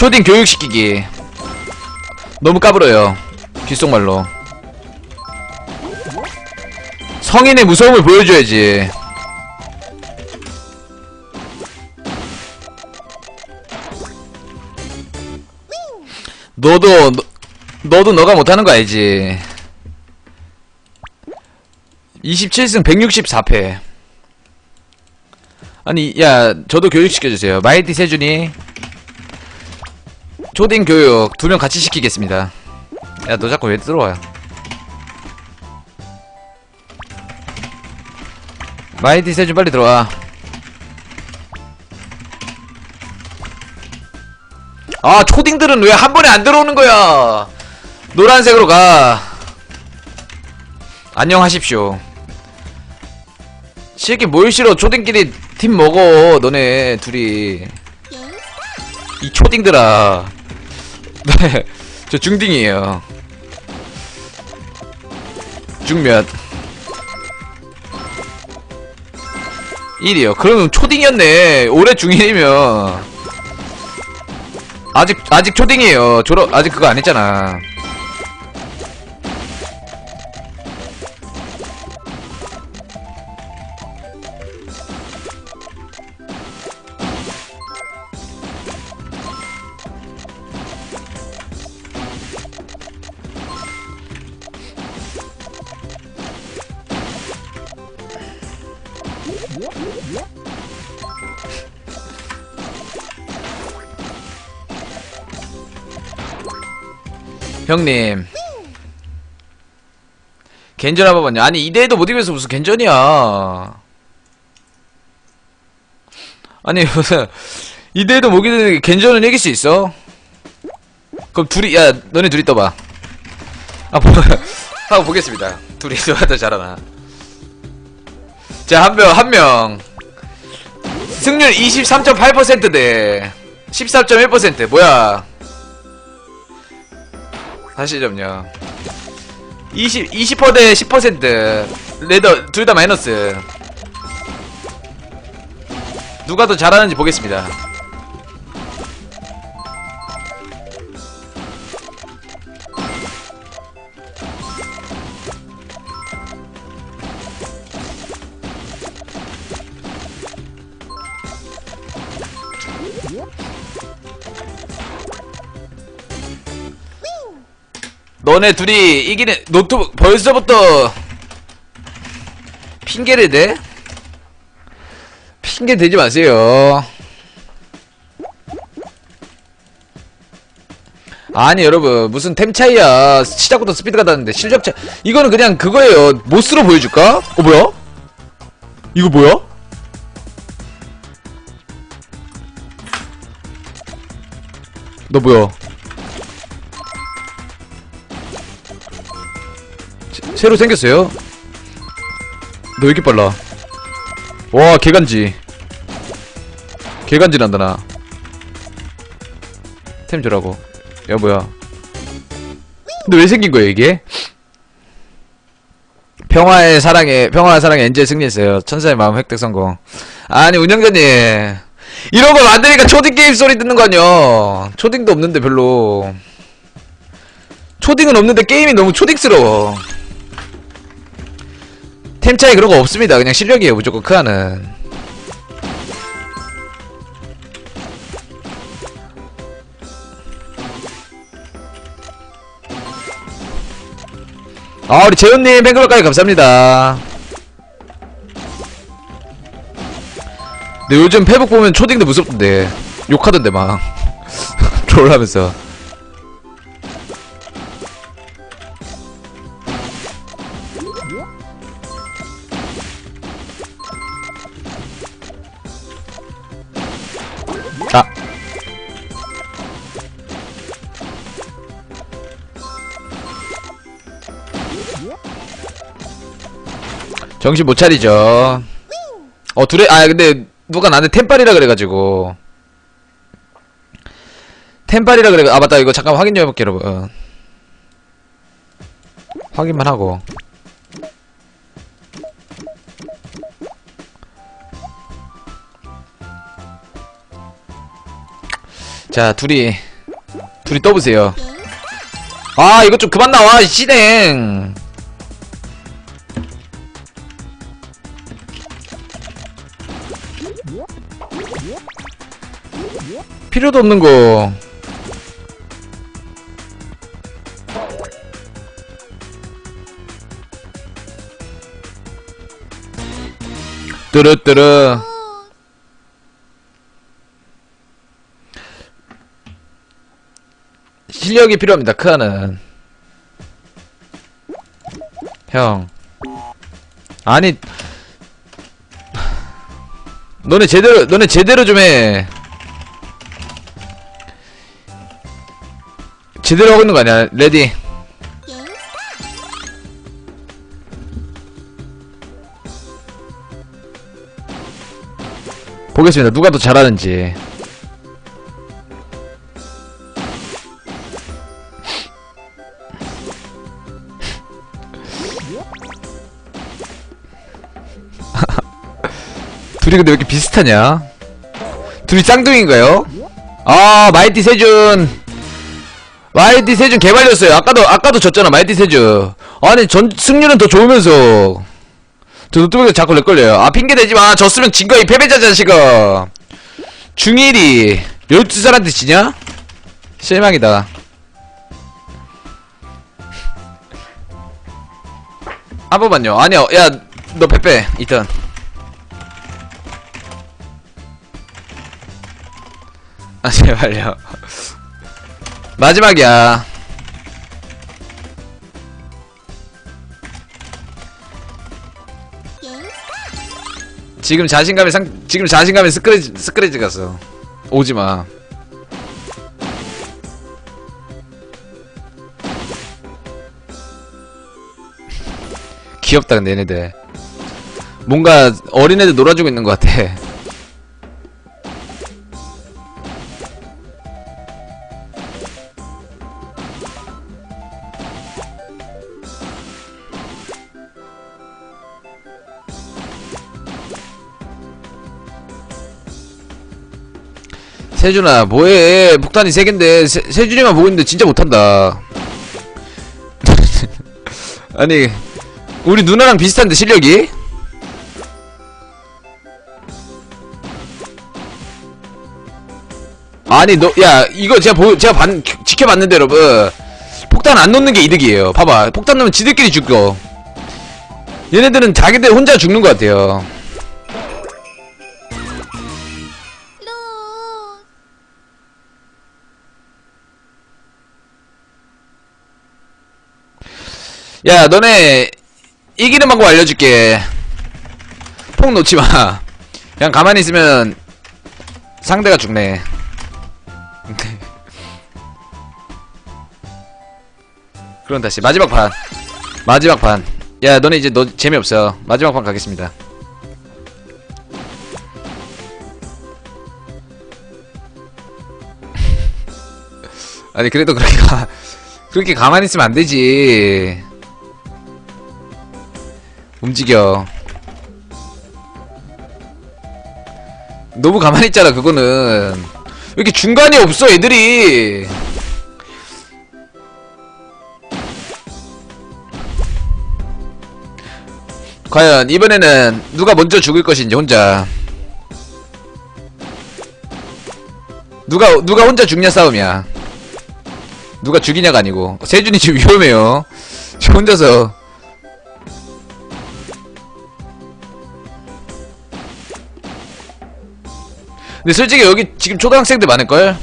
초딩 교육시키기. 너무 까불어요. 귓속말로. 성인의 무서움을 보여줘야지. 너도 너, 너도 너가 못하는 거 알지? 27승 164패. 아니 야 저도 교육시켜주세요. 마이티 세준이 초딩 교육 두 명 같이 시키겠습니다. 야 너 자꾸 왜 들어와요? 마이티 세준 빨리 들어와. 아 초딩들은 왜 한 번에 안 들어오는 거야? 노란색으로 가. 안녕하십시오. 새끼 뭘 싫어? 초딩끼리 팀 먹어 너네 둘이. 이 초딩들아 네 저 중딩이에요. 중몇? 1이요. 그러면 초딩이었네. 올해 중일이면. 아직 아직 초딩이에요. 졸업 아직 그거 안 했잖아 형님. 겐전 한번 봤냐 아니 이대에도 못 이겨서 무슨 겐전이야. 아니 무슨 이대에도 못 이기는 겐전은 이길 수 있어? 그럼 둘이 야 너네 둘이 떠봐. 아 보, 한번 보겠습니다. 둘이 누가 더 잘하나. 자 한 명 한 명. 승률 23.8%대. 14.1% 뭐야 좀요. 20, 20%대 10% 레더 둘 다 마이너스. 누가 더 잘하는지 보겠습니다 너네 둘이 이기는 노트북 벌써부터 핑계를 대? 핑계 대지 마세요. 아니 여러분 무슨 템 차이야 시작부터 스피드가 다는데 실력 차 이거는 그냥 그거예요 모스로 보여줄까? 어 뭐야? 이거 뭐야? 너 뭐야? 새- 새로 생겼어요? 너 왜 이렇게 빨라? 와 개간지. 개간지 난다 나템 주라고. 야 뭐야? 근데 왜 생긴 거야 이게? 평화의 사랑에 평화의 사랑에 엔젤 승리했어요. 천사의 마음 획득 성공. 아니 운영자님. 이런 거 만드니까 초딩 게임 소리 듣는 거 아니야? 초딩도 없는데 별로. 초딩은 없는데 게임이 너무 초딩스러워 템 차이 그런 거 없습니다. 그냥 실력이에요. 무조건 크하는. 아 우리 재훈님 팬클럽까지 감사합니다. 근데 요즘 페북 보면 초딩도 무섭던데 욕하던데 막 트롤하면서 정신 못 차리죠. 어 둘에 아 근데 누가 나한테 템빨이라 그래가지고 템빨이라 그래 아 맞다 이거 잠깐 확인 좀 해볼게 여러분 확인만 하고 자 둘이 둘이 떠보세요. 아, 이거 좀 그만 나와, 씨댕. 필요도 없는 거. 뚜루뚜루. 실력이 필요합니다, 크아는. 형. 아니. 너네 제대로, 너네 제대로 좀 해. 제대로 하고 있는 거 아니야? 레디. 보겠습니다. 누가 더 잘하는지. 둘이 근데 왜 이렇게 비슷하냐? 둘이 쌍둥이인가요? 아, 마이티 세준. 마이티 세준 개발렸어요. 아까도, 아까도 졌잖아, 마이티 세준. 아니, 전, 승률은 더 좋으면서. 저 노트북에 자꾸 렉 걸려요. 아, 핑계 대지 마. 졌으면 진 거이 패배자 자식아. 중일이 12살한테 지냐? 실망이다. 한 번만요. 아니요. 야, 너 빼빼. 이턴. 아, 제발요. 마지막이야. 지금 자신감에 상, 지금 자신감에 스크래지, 스크래지 갔어. 오지 마. 귀엽다, 근데 얘네들. 뭔가 어린애들 놀아주고 있는 것 같아. 세준아 뭐해? 폭탄이 세 갠데 세, 세준이만 보고 있는데 진짜 못한다. 아니 우리 누나랑 비슷한데 실력이? 아니 너 야 이거 제가 보 제가 반, 지켜봤는데 여러분. 폭탄 안 놓는 게 이득이에요. 봐봐. 폭탄 넣으면 지들끼리 죽어. 얘네들은 자기들 혼자 죽는 것 같아요 야, 너네 이기는 방법 알려줄게. 폭 놓지 마. 그냥 가만히 있으면 상대가 죽네. 그럼 다시 마지막 판. 마지막 판. 야, 너네 이제 너 재미없어. 마지막 판 가겠습니다. 아니 그래도 그렇게 가, 그렇게 가만히 있으면 안 되지. 움직여. 너무 가만히 있잖아, 그거는. 왜 이렇게 중간이 없어, 애들이. 과연, 이번에는 누가 먼저 죽을 것인지, 혼자. 누가, 누가 혼자 죽냐 싸움이야. 누가 죽이냐가 아니고. 세준이 지금 위험해요. 혼자서. 근데 솔직히 여기 지금 초등학생들 많을걸?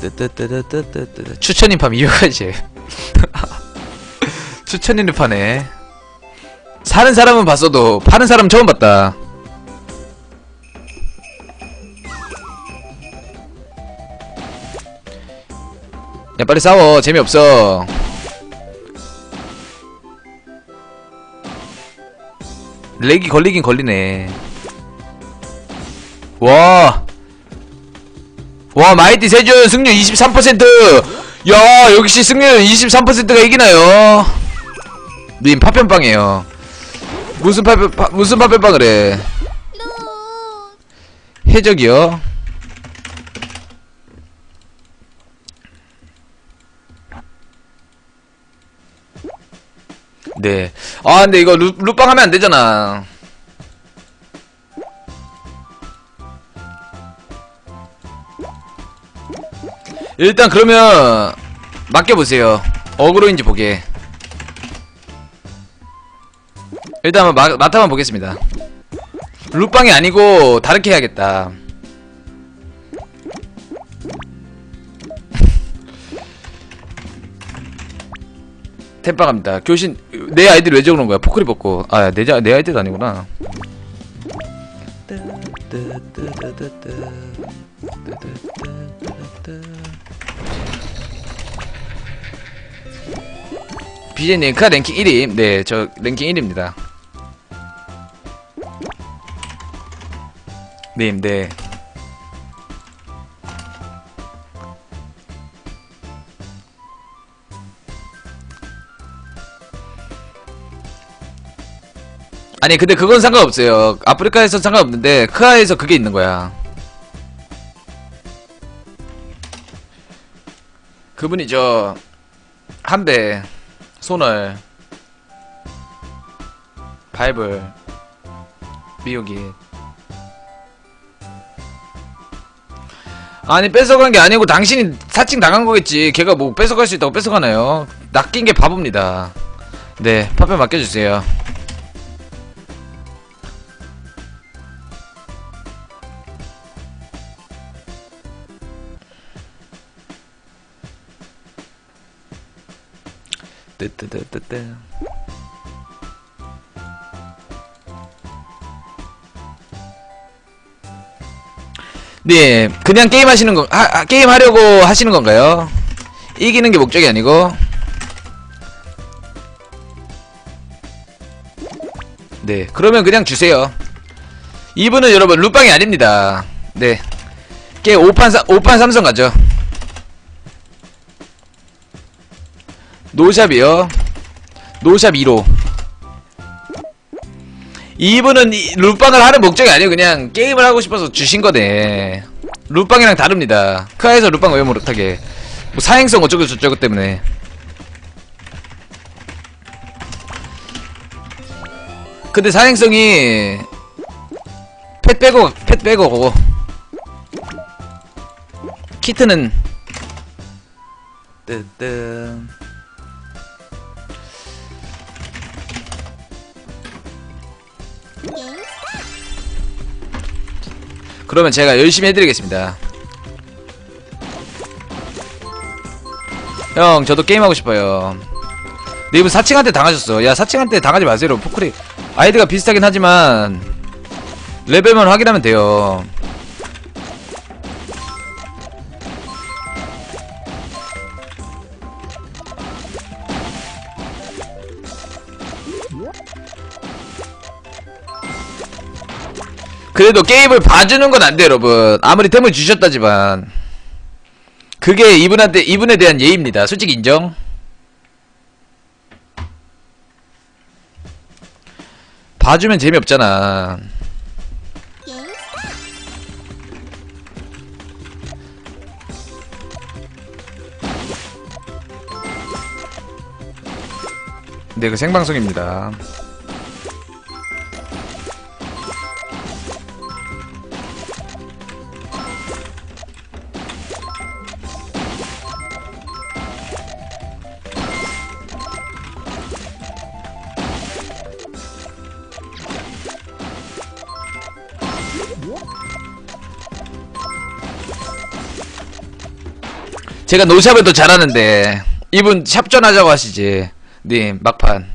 뜨뜨뜨뜨뜨뜨뜨 추천인팜 이거까지 추천인파네. 사는 사람은 봤어도 파는 사람 처음 봤다 빨리 싸워. 재미없어. 렉이 걸리긴 걸리네. 와. 와 마이티 세준 승률 23%야 역시 승률 23%가 이기나요? 님 파편빵이에요. 무슨 파편 파, 무슨 파편빵을 해? 해적이요 네. 아, 근데 이거 루, 루빵 하면 안 되잖아. 일단 그러면 맡겨보세요. 어그로인지 보게. 일단 마, 맡아만 보겠습니다. 루빵이 아니고 다르게 해야겠다. 템빵 갑니다. 교신 내 아이디를 왜 적어놓은 거야? 포크리 벗고. 아, 내, 자- 내 아이디도 아니구나. 비제님 카 랭킹 1위. 네, 저 랭킹 1위입니다. 님, 네. 아니 근데 그건 상관없어요. 아프리카에서 상관없는데 크아에서 그게 있는 거야. 그분이 저 한배 손을 바이블 미역이 아니 뺏어간 게 아니고 당신이 사칭 당한 거겠지. 걔가 뭐 뺏어갈 수 있다고 뺏어가나요? 낚인 게 바보입니다. 네 파편 맡겨주세요 뜨뜨뜨뜨뜨 네, 그냥 게임 하시는 거, 하, 하- 게임 하려고 하시는 건가요? 이기는 게 목적이 아니고? 네, 그러면 그냥 주세요. 이분은 여러분, 룻방이 아닙니다. 네. 게임 5판, 3, 5판 삼성 가죠. 노샵이요. 노샵 2로. 이분은 이 룻방을 하는 목적이 아니고 그냥 게임을 하고 싶어서 주신 거네. 룻방이랑 다릅니다. 크아에서 룻방 왜 못하게. 뭐 사행성 어쩌고 저쩌고 때문에. 근데 사행성이 펫 빼고 펫 빼고. 키트는 뜨뜬 그러면 제가 열심히 해드리겠습니다. 형, 저도 게임하고 싶어요. 근데 이분 사칭한테 당하셨어. 야, 사칭한테 당하지 마세요. 포크리. 아이디가 비슷하긴 하지만, 레벨만 확인하면 돼요. 그래도 게임을 봐주는 건 안 돼, 여러분. 아무리 템을 주셨다지만. 그게 이분한테, 이분에 대한 예의입니다. 솔직히 인정. 봐주면 재미없잖아. 네, 그 생방송입니다. 제가 노샵을 더 잘하는데 이분 샵전 하자고 하시지. 님 막판.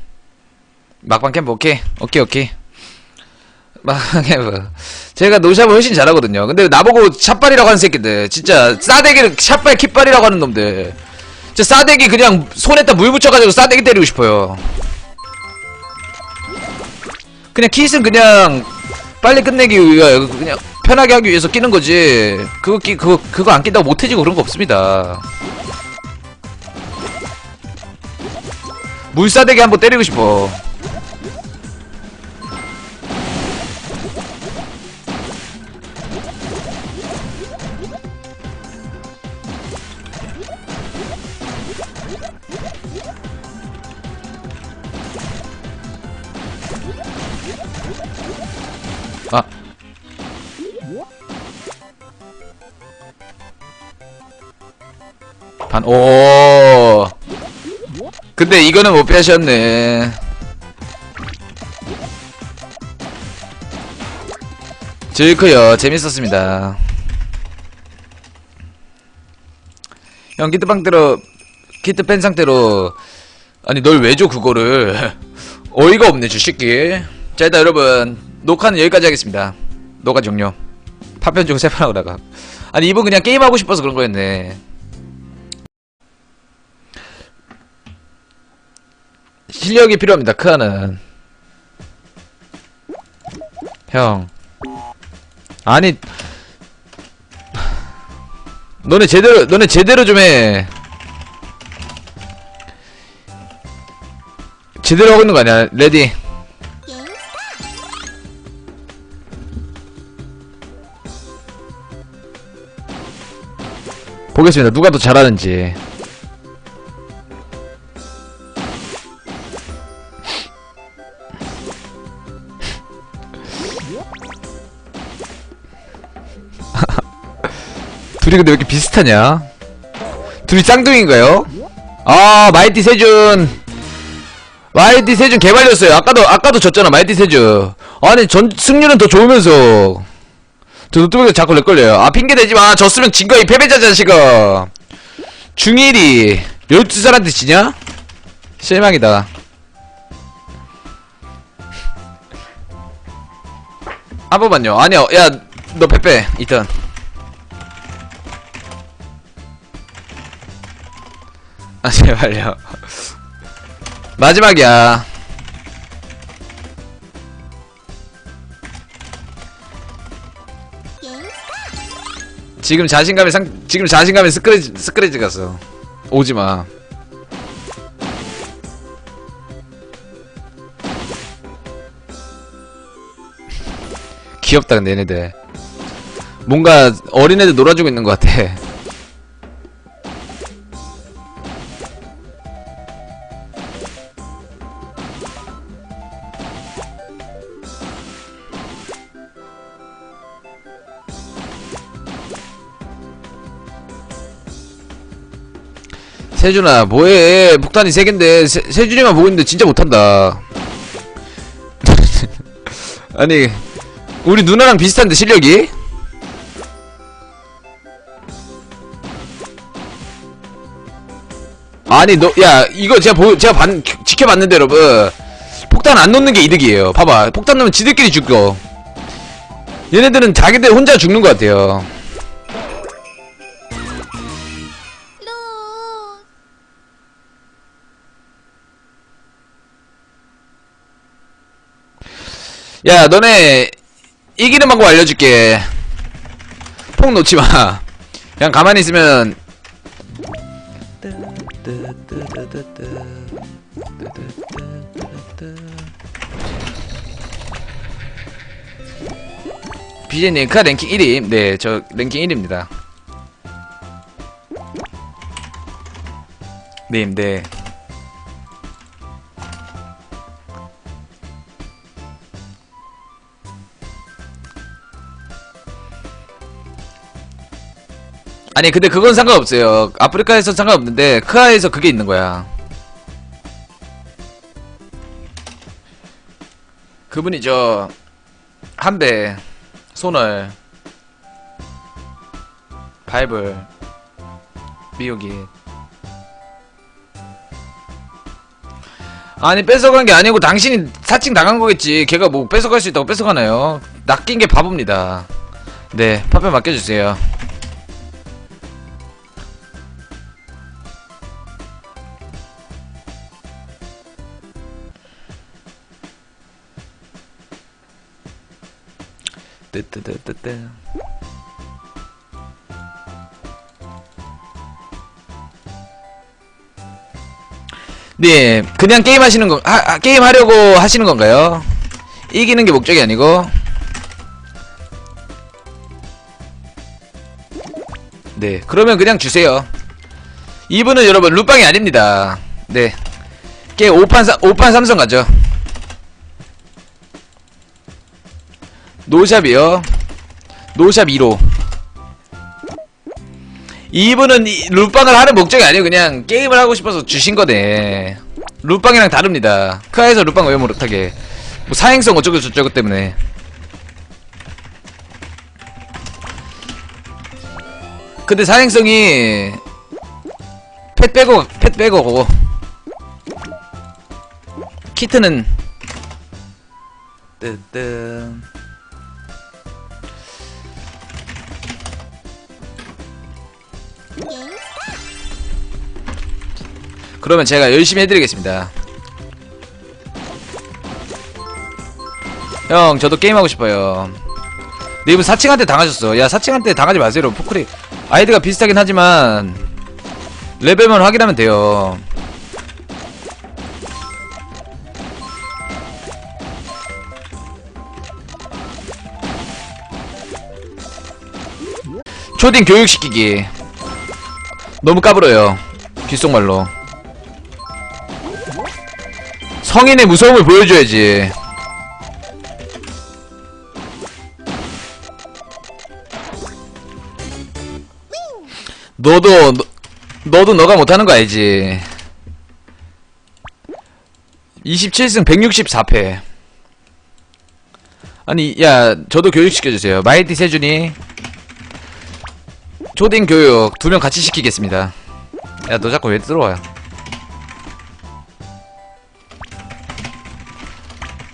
막판 캠프 오케이? 오케이 오케이. 막판 캠프. 제가 노샵을 훨씬 잘하거든요. 근데 나보고 샷발이라고 하는 새끼들 진짜 싸대기를 샷발 kit발이라고 하는 놈들. 진짜 싸대기 그냥 손에다 물 묻혀가지고 싸대기 때리고 싶어요. 그냥 킷은 그냥 빨리 끝내기 위하 그냥 편하게 하기 위해서 끼는 거지. 그거 끼 그거 그거 안 낀다고 못해지고 그런 거 없습니다. 물사대기 한번 때리고 싶어 반, 오. 근데 이거는 못 빼셨네. 즐크요. 재밌었습니다. 형, 키트빵대로, 키트 뺀 상태로, 아니, 널 왜 줘, 그거를. 어이가 없네, 주식기. 자, 일단 여러분, 녹화는 여기까지 하겠습니다. 녹화 종료. 파편 중 세판하고 나가. 아니, 이분 그냥 게임하고 싶어서 그런 거였네. 실력이 필요합니다. 크아는 형 아니 너네 제대로 너네 제대로 좀 해. 제대로 하고 있는 거 아니야? 레디. 보겠습니다. 누가 더 잘하는지. 둘이 근데 왜 이렇게 비슷하냐? 둘이 쌍둥이인가요? 아 마이티 세준. 마이티 세준 개발렸어요. 아까도 아까도 졌잖아 마이티 세준. 아니 전 승률은 더 좋으면서. 저 노트북에 자꾸 렉 걸려요. 아 핑계 대지 마. 졌으면 진 거 이 패배자 자식아. 중일이 12살한테 지냐? 실망이다. 한 번만요. 아니요. 야너 빼빼 이턴 아 제발요. 마지막이야. 지금 자신감이 상 지금 자신감이 스크래지 스크래지 갔어. 오지마. 귀엽다 근데 얘네들. 뭔가 어린애들 놀아주고 있는 것 같아 세준아 뭐해? 폭탄이 세갠데 세, 세준이만 보고 있는데 진짜 못한다. 아니 우리 누나랑 비슷한데 실력이? 아니 너 야 이거 제가 보 제가 봤 지켜봤는데 여러분. 폭탄 안 놓는 게 이득이에요. 봐봐. 폭탄 넣으면 지들끼리 죽어. 얘네들은 자기들 혼자 죽는 것 같아요 야 너네 이기는 방법 알려줄게. 폭 놓지마. 그냥 가만히 있으면. BJ님 카 랭킹 1위. 네저 랭킹 1위입니다. 네, 네. 아니 근데 그건 상관없어요. 아프리카에서 상관없는데 크아에서 그게 있는 거야. 그분이죠 한배 손을 바이블 미역이 아니 뺏어간 게 아니고 당신이 사칭 당한 거겠지. 걔가 뭐 뺏어갈 수 있다고 뺏어가나요? 낚인 게 바보입니다. 네 파편 맡겨주세요 네, 그냥 게임 하시는 거, 하, 아, 게임 하려고 하시는 건가요? 이기는 게 목적이 아니고? 네, 그러면 그냥 주세요. 이분은 여러분, 룻방이 아닙니다. 네. 게임 5판, 3, 5판 3선 가죠. 노샵이요. 노샵 2로. 이분은 이- 룻방을 하는 목적이 아니에요. 그냥 게임을 하고 싶어서 주신 거네. 룻방이랑 다릅니다. 크아에서 룻방 왜 못하게. 뭐 사행성 어쩌고 저쩌고 때문에. 근데 사행성이 펫 빼고 펫 빼고 키트는 뜨뜬 그러면 제가 열심히 해드리겠습니다. 형, 저도 게임하고 싶어요. 근데 이분 사칭한테 당하셨어. 야, 사칭한테 당하지 마세요. 포크리. 아이디가 비슷하긴 하지만, 레벨만 확인하면 돼요. 초딩 교육시키기. 너무 까불어요. 귓속말로. 성인의 무서움을 보여줘야지. 너도 너, 너도 너가 못하는 거 알지? 27승 164패. 아니 야 저도 교육시켜주세요. 마이티 세준이 초딩 교육 두 명 같이 시키겠습니다. 야 너 자꾸 왜 들어와요?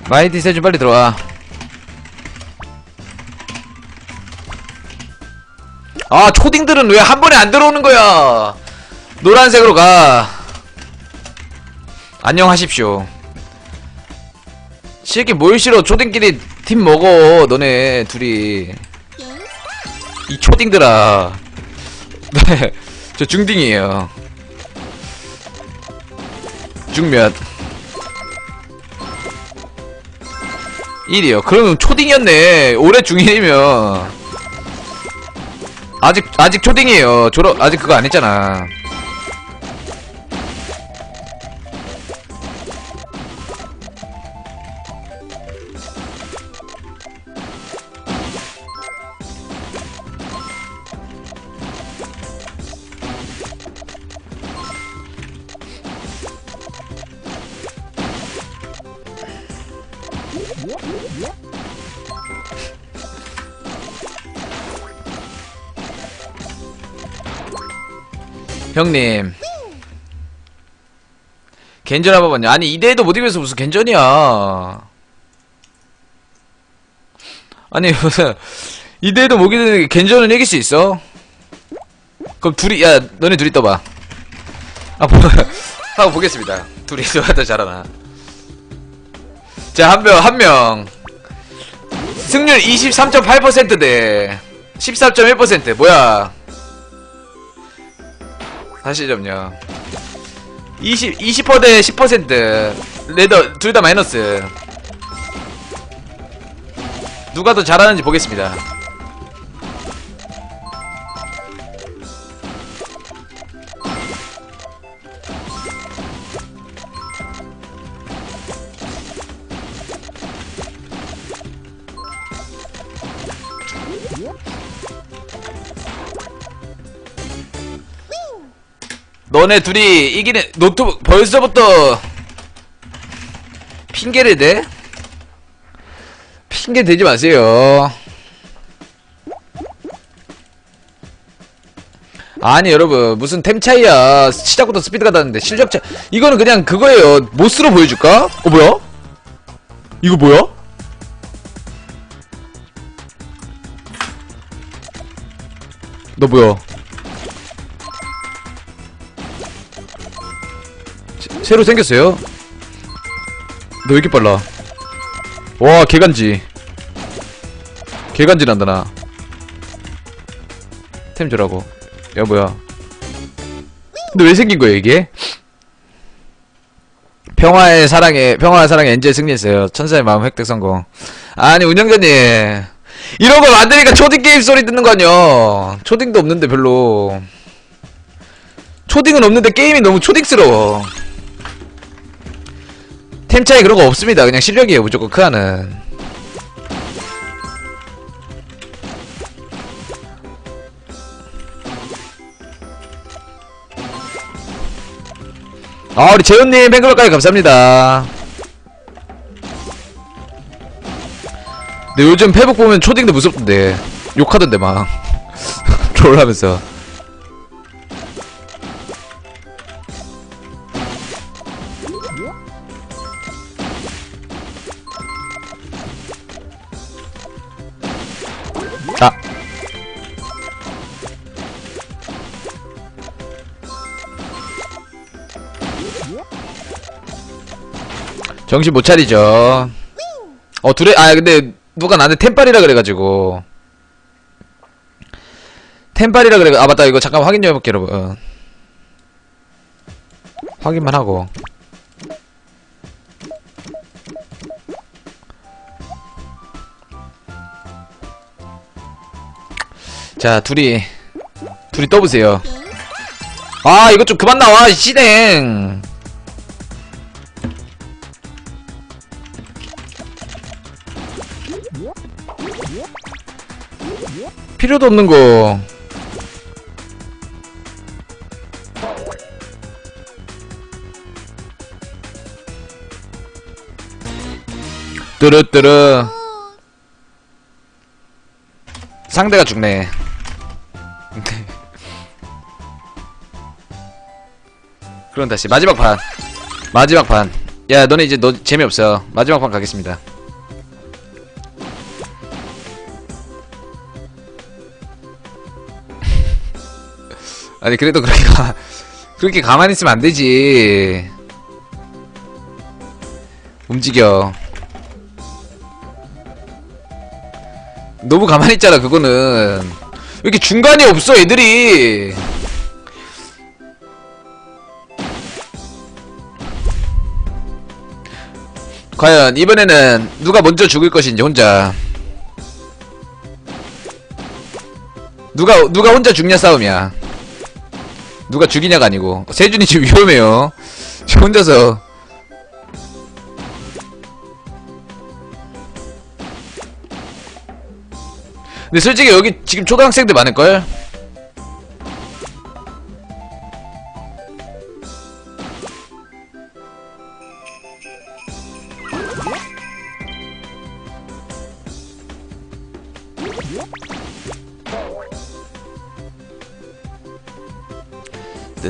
마이티 세준 빨리 들어와. 아 초딩들은 왜 한 번에 안 들어오는 거야? 노란색으로 가. 안녕하십시오. 뭘 싫어? 초딩끼리 팀 먹어. 너네 둘이. 이 초딩들아. 네, 저 중딩이에요. 중몇? 1이요. 그러면 초딩이었네. 올해 중이면. 아직, 아직 초딩이에요. 졸업, 아직 그거 안 했잖아. 형님. 겐전 한번만요. 아니, 이대에도 못 이겨서 무슨 겐전이야. 아니, 이대에도 못 이기는데 겐전은 이길 수 있어? 그럼 둘이, 야, 너네 둘이 떠봐. 아, 보, 한번 보겠습니다. 둘이 누가 더 잘하나. 자, 한 명, 한 명. 승률 23.8%대 14.1% 뭐야? 좀요. 20 20%대 10% 레더 둘 다 마이너스. 누가 더 잘하는지 보겠습니다. 너네 둘이 이기는 노트북 벌써부터 핑계를 대? 핑계 대지 마세요. 아니 여러분 무슨 템 차이야 시작부터 스피드가 다는데 실력 차 이거는 그냥 그거예요 모스로 보여줄까? 어 뭐야? 이거 뭐야? 너 뭐야? 새- 새로 생겼어요? 너 왜 이렇게 빨라? 와 개간지 개간지 난다 나. 템 주라고. 야 뭐야? 근데 왜 생긴 거야 이게? 평화의 사랑에 평화의 사랑에 엔젤 승리했어요. 천사의 마음 획득 성공. 아니 운영자님 이런 거 만드니까 초딩 게임 소리 듣는 거 아니야? 초딩도 없는데 별로. 초딩은 없는데 게임이 너무 초딩스러워. 템 차이 그런 거 없습니다. 그냥 실력이에요 무조건 크하는. 아 우리 재훈님 팬클럽까지 감사합니다 근데 요즘 페북 보면 초딩도 무섭던데 욕하던데 막 롤하면서 정신 못 차리죠. 어, 둘에, 아, 근데, 누가 나한테 템빨이라 그래가지고. 템빨이라 그래, 아, 맞다, 이거 잠깐 확인 좀 해볼게, 여러분. 어. 확인만 하고. 자, 둘이, 둘이 떠보세요. 아, 이거 좀 그만 나와, 시댕. 필요도 없는 거. 뚜루뚜루. 상대가 죽네. 네. 그럼 다시 마지막 판. 마지막 판. 야, 너네 이제 너 재미없어. 마지막 판 가겠습니다. 아니 그래도 가 그렇게 가만히 있으면 안 되지. 움직여. 너무 가만히 있잖아 그거는. 왜 이렇게 중간이 없어 애들이? 과연 이번에는 누가 먼저 죽을 것인지 혼자. 누가 누가 혼자 죽냐 싸움이야 누가 죽이냐가 아니고. 세준이 지금 위험해요. 혼자서. 근데 솔직히 여기 지금 초등학생들 많을걸?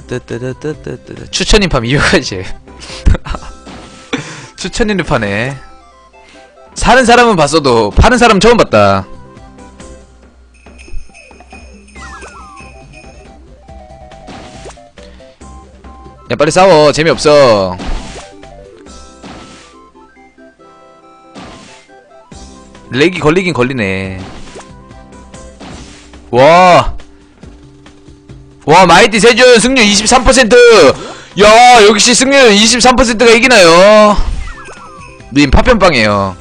뜨뜨뜨뜨뜨뜨 추천인 팜 200까지 추천인파네 사는 사람은 봤어도 파는 사람 처음 봤다. 야 빨리 싸워. 재미없어. 렉이 걸리긴 걸리네. 와 와 마이티 세준 승률 23% 야, 역시 승률 23%가 이기나요? 님 파편빵이에요.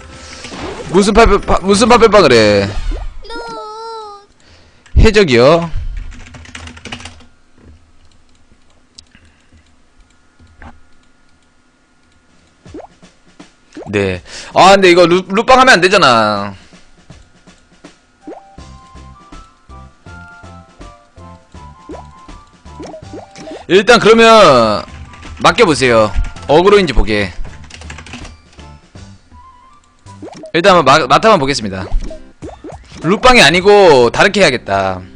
무슨 파편 파, 무슨 파편빵을 해? 해적이요? 네. 아, 근데 이거 루, 루빵 하면 안 되잖아. 일단 그러면 맡겨보세요. 어그로인지 보게. 일단 한번 마, 맡아만 보겠습니다. 룻방이 아니고 다르게 해야겠다.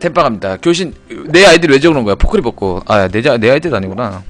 템빵 갑니다. 교신 내 아이디를 왜 적어놓은 거야? 포크리 벗고. 아내 내 아이디도 아니구나